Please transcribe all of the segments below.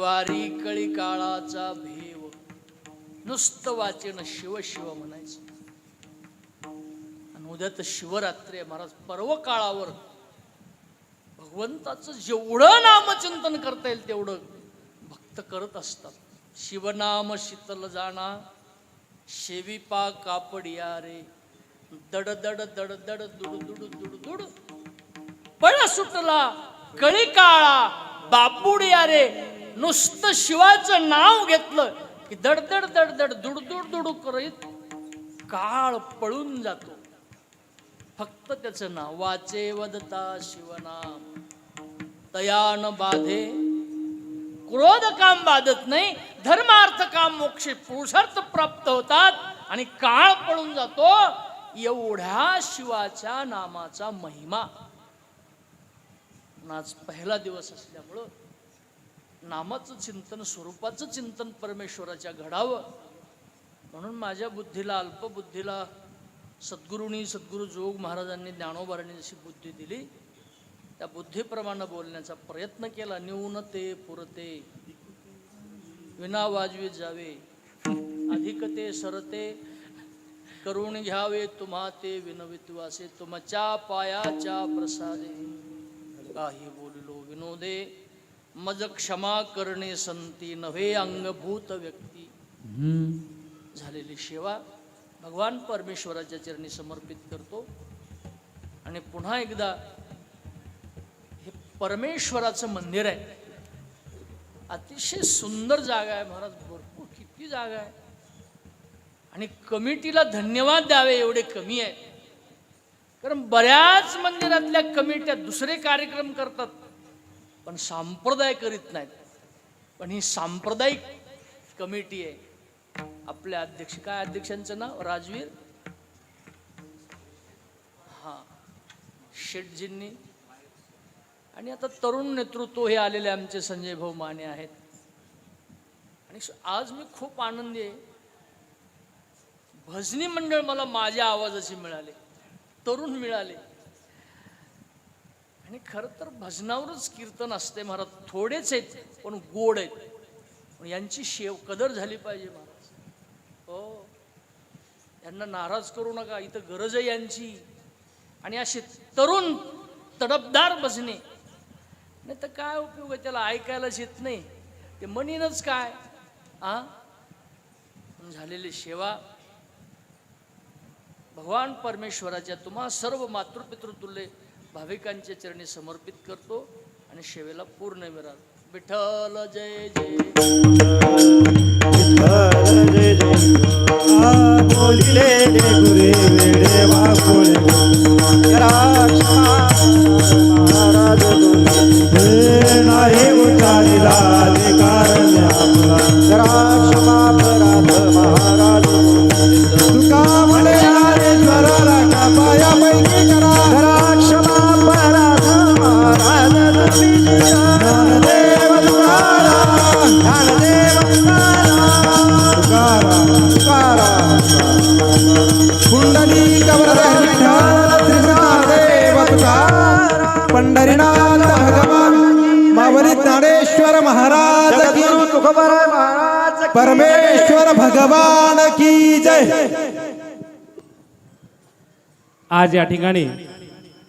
वारी कळी काळाचा भेव. नुसतं वाचन शिव शिव म्हणायचं. आणि उद्या तर शिवरात्री आहे महाराज पर्व काळावर भगवंताचं जेवढं नामचिंतन करता येईल तेवढं भक्त करत असतात. शिवनाम शीतल जाणा शेविपा कापडिया रे. दड दड दड दड दुड दुड दुड दुड. पळ सुटला कळी काळा बापुडिया रे. नुसतं शिवाचं नाव घेतलं की दडदड दडदड दुडदुड दुडू करीत काळ पळून जातो. फक्त त्याचं नाव वाचे वदता शिवनाम. तयान बाधे. क्रोध काम बाधत नाही धर्मार्थ काम मोक्ष पुरुषार्थ प्राप्त होतात आणि काळ पळून जातो एवढ्या शिवाच्या नामाचा महिमा. आज पहिला दिवस असल्यामुळं नामाचं चिंतन स्वरूपाचं चिंतन परमेश्वराच्या घडावं. म्हणून माझ्या बुद्धीला अल्पबुद्धीला सद्गुरूंनी सद्गुरू जोग महाराजांनी ज्ञानोबारांनी जशी बुद्धी दिली त्या बुद्धीप्रमाणे बोलण्याचा प्रयत्न केला. न्यूनते पुरते विना वाजवी जावे अधिकते सरते करून घ्यावे तुम्हा ते विनवित्वासे तुमच्या पायाच्या प्रसादे. काही बोललो विनोदे मज क्षमा करणे संती नव्हे अंगभूत व्यक्ती. झालेली सेवा भगवान परमेश्वराच्या चरणी समर्पित करतो. आणि पुन्हा एकदा हे परमेश्वराचं मंदिर आहे. अतिशय सुंदर जागा आहे महाराज भरपूर किती जागा आहे. आणि कमिटीला धन्यवाद द्यावे एवढे कमी आहे. कारण बऱ्याच मंदिरातल्या कमिट्या दुसरे कार्यक्रम करतात. पण सांप्रदाय करीत नाहीत. पण ही सांप्रदायिक कमिटी आहे. आपल्या अध्यक्ष काय अध्यक्षांचं नाव? राजवीर? हा. शेटजींनी. आणि आता तरुण नेतृत्व हे आलेले आमचे संजय भाऊ माने आहेत. आणि आज मी खूप आनंदी आहे. भजनी मंडळ मला माझ्या आवाजाचे मिळाले. तरुण मिळाले. आणि खरं तर भजनावरच कीर्तन असते महाराज. थोडेच आहेत पण गोड आहेत. पण यांची शेव कदर झाली पाहिजे महाराज. हो. यांना नाराज करू नका इथं गरज आहे यांची. आणि असे तरुण तडपदार भजने. नाही तर काय उपयोग आहे त्याला ऐकायलाच येत नाही. ते म्हणीनच काय? आ? झालेली सेवा. भगवान परमेश्वराच्या तुम्हा सर्व मातृपितृतुल्य भाविकांच्या चरणी समर्पित करतो आणि सेवेला पूर्ण विराज. विठ्ठल जय जय. बोलिले. पंढरीनाथ भगवान मावली ज्ञानेश्वर महाराज की परमेश्वर भगवान की जय आज या ठिकाणी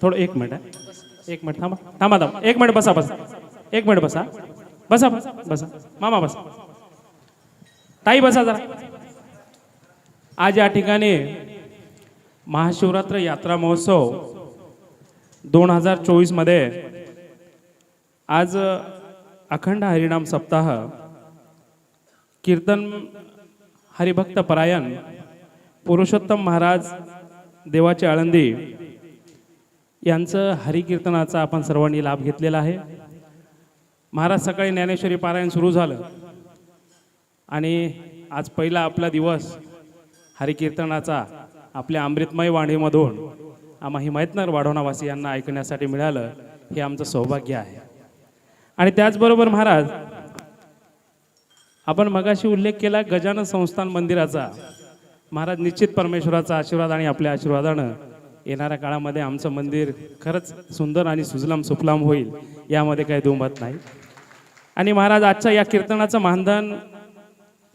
थोडं एक मिनिट एक मिनिट थांबा थांबा थांबा एक मिनिट बसा बसा. एक मिनिट बसा. बसा बसा. बसा मामा बसा. ताई बसा जरा. आज या ठिकाणी महाशिवरात्र यात्रा महोत्सव दोन हजार चोवीसमध्ये आज अखंड हरिनाम सप्ताह कीर्तन हरिभक्त परायण पुरुषोत्तम महाराज देवाचे आळंदी यांचं हरिकीर्तनाचा आपण सर्वांनी लाभ घेतलेला आहे. महाराज सकाळी ज्ञानेश्वरी पारायण सुरू झालं. आणि आज पहिला आपला दिवस हरिकीर्तनाचा आपल्या अमृतमय वाणीमधून. आम्हा हिमायतनगर वाढवणावासी यांना ऐकण्यासाठी मिळालं हे आमचं सौभाग्य आहे. आणि त्याचबरोबर महाराज आपण मगाशी उल्लेख केला गजानन संस्थान मंदिराचा. महाराज निश्चित परमेश्वराचा आशीर्वाद आणि आपल्या आशीर्वादानं येणाऱ्या काळामध्ये आमचं मंदिर खरंच सुंदर आणि सुजलाम सुफलाम होईल यामध्ये काही दुमत नाही. आणि महाराज आजच्या या कीर्तनाचं मानधन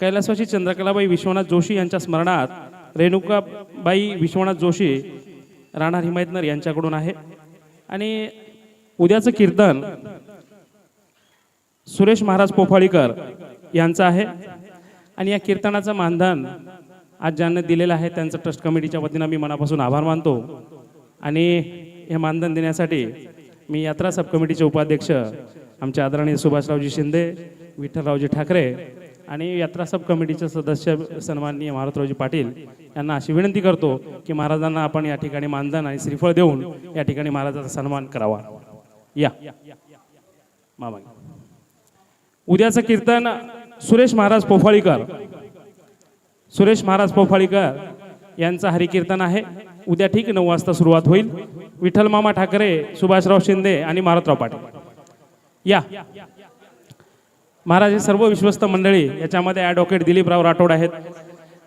कैलासवासी चंद्रकलाबाई विश्वनाथ जोशी यांच्या स्मरणात रेणुकाबाई विश्वनाथ जोशी राहणार हिमायतनर यांच्याकडून आहे. आणि उद्याचं कीर्तन सुरेश महाराज पोफाळीकर यांचं आहे. आणि या कीर्तनाचं मानधन आज ज्यांना दिलेलं आहे त्यांचं ट्रस्ट कमिटीच्या वतीनं मी मनापासून आभार मानतो. आणि हे मानधन देण्यासाठी मी यात्रा सब कमिटीचे उपाध्यक्ष आमचे आदरणीय सुभाषरावजी शिंदे विठ्ठलरावजी ठाकरे आणि यात्रा सब कमिटीचे सदस्य सन्माननीय महाराजरावजी पाटील यांना अशी विनंती करतो की महाराजांना आपण या ठिकाणी मानधन आणि श्रीफळ देऊन या ठिकाणी महाराजांचा सन्मान करावा. या. मामा. उद्याचं कीर्तन सुरेश महाराज पोफाळीकर. सुरेश महाराज पोफाळीकर यांचं हरिकीर्तन आहे. उद्या ठीक नऊ वाजता सुरुवात होईल. विठ्ठल मामा ठाकरे सुभाषराव शिंदे आणि मारुतराव पाटील. या. महाराज हे सर्व विश्वस्त मंडळी याच्यामध्ये ॲडव्होकेट दिलीपराव राठोड आहेत.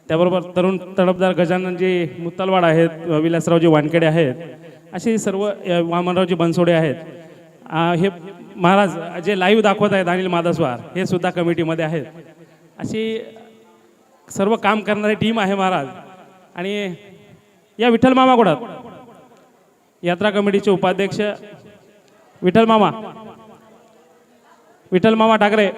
त्याबरोबर तरुण तडफदार गजाननजी मुत्तलवाड आहेत विलासरावजी वानखेडे आहेत. असे सर्व वामनरावजी बनसोडे आहेत. हे महाराज जे लाईव्ह दाखवत आहेत अनिल माधसवार हे सुद्धा कमिटीमध्ये आहेत. अशी सर्व काम करणारी टीम आहे महाराज. आणि या विठ्ठल मामा कुठं यात्रा कमिटीचे उपाध्यक्ष विठ्ठल मामा. विठ्ठल मामा ठाकरे.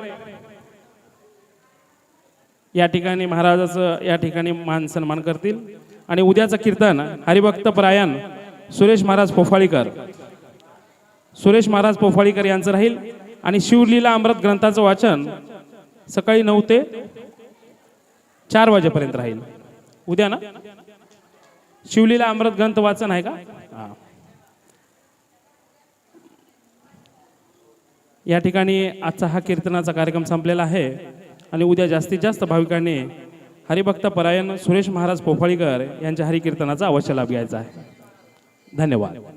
या ठिकाणी महाराजाचं या ठिकाणी मान सन्मान करतील. आणि उद्याचं कीर्तन हरिभक्त परायण सुरेश महाराज पोफाळीकर. सुरेश महाराज पोफाळीकर यांचं राहील. आणि शिवलीला अमृत ग्रंथाचं वाचन सकाळी नऊ ते चार वाजेपर्यंत राहील. उद्या ना? शिवलीला अमृत ग्रंथ वाचन आहे का? हा. या ठिकाणी आजचा हा कीर्तनाचा कार्यक्रम संपलेला आहे आणि उद्या जास्तीत जास्त भाविकांनी हरिभक्त परायण सुरेश महाराज पोफाळीकर यांच्या हरिकीर्तनाचा अवश्य लाभ घ्यायचा आहे. धन्यवाद.